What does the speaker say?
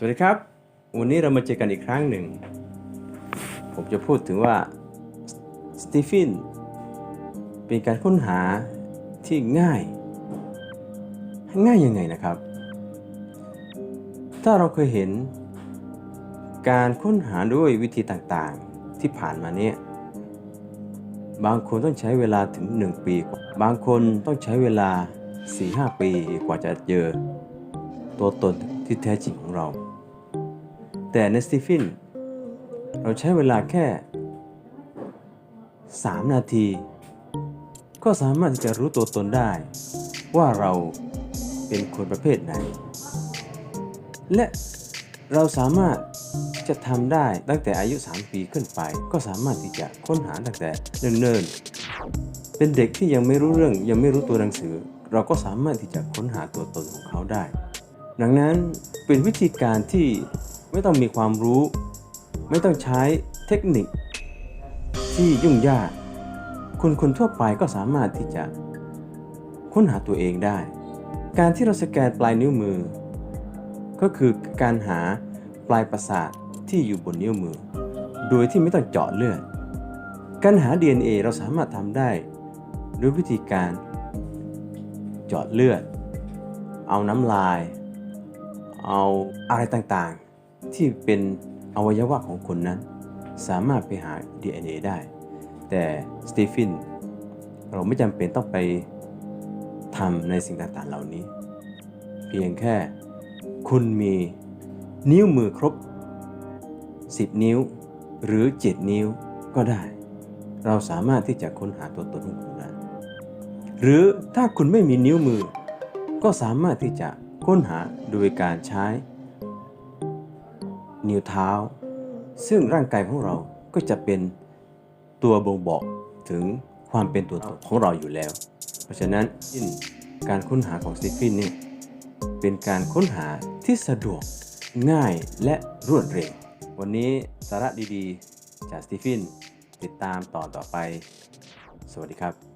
สวัสดีครับ วันนี้เรามาเจอกันอีกครั้งหนึ่ง ผมจะพูดถึงว่าสตีฟ e นเป็นการค้นหาที่ง่าย ง่ายยังไงนะครับ ถ้าเราเคยเห็น การค้นหาด้วยวิธีต่างๆที่ผ่านมาเนี่ยบางคนต้องใช้เวลาถึง 1 ปี บางคนต้องใช้เวลา 4-5 ปีกว่าจะเจอตัวตนที่แท้จริงของเรา แต่ในสตีฟินเราใช้เวลาแค่ 3 นาที ก็สามารถที่จะรู้ตัวตนได้ ว่าเราเป็นคนประเภทไหน และเราสามารถจะทำได้ตั้งแต่อายุ 3 ปีขึ้นไป ก็สามารถที่จะค้นหาตั้งแต่เนิ่นๆ เป็นเด็กที่ยังไม่รู้เรื่องยังไม่รู้ตัวหนังสือ เราก็สามารถที่จะค้นหาตัวตนของเขาได้ ดังนั้นเป็นวิธีการที่ ไม่ต้องมีความรู้ ไม่ต้องใช้เทคนิค ที่ยุ่งยาก คนคนทั่วไปก็สามารถที่จะค้นหาตัวเองได้ การที่เราสแกนปลายนิ้วมือ ก็คือการหาปลายประสาทที่อยู่บนนิ้วมือ โดยที่ไม่ต้องเจาะเลือด การหา DNA เราสามารถทำได้ด้วยวิธีการเจาะเลือด เอาน้ำลาย เอาอะไรต่างๆ ที่เป็นอวัยวะของคนนั้น สามารถไปหา DNA ได้ แต่สตีฟ e นเราไม่จำเป็นต้องไปทำในสิ่งต่างๆเหล่านี้ เพียงแค่คุณมีนิ้วมือครบ 10 นิ้ว หรือ 7 นิ้วก็ได้ เราสามารถที่จะค้นหาตัวตนของคุณได้หรือถ้าคุณไม่มีนิ้วมือ ก็สามารถที่จะค้นหาโดยการใช้ นิ้วเท้า ซึ่งร่างกายของเราก็จะเป็นตัวบ่งบอกถึงความเป็นตัวตนของเราอยู่แล้ว เพราะฉะนั้นการค้นหาของสตีฟินนี่เป็นการค้นหาที่สะดวกง่ายและรวดเร็ว วันนี้สาระดีๆ จากสตีฟิน ติดตามตอนต่อไป สวัสดีครับ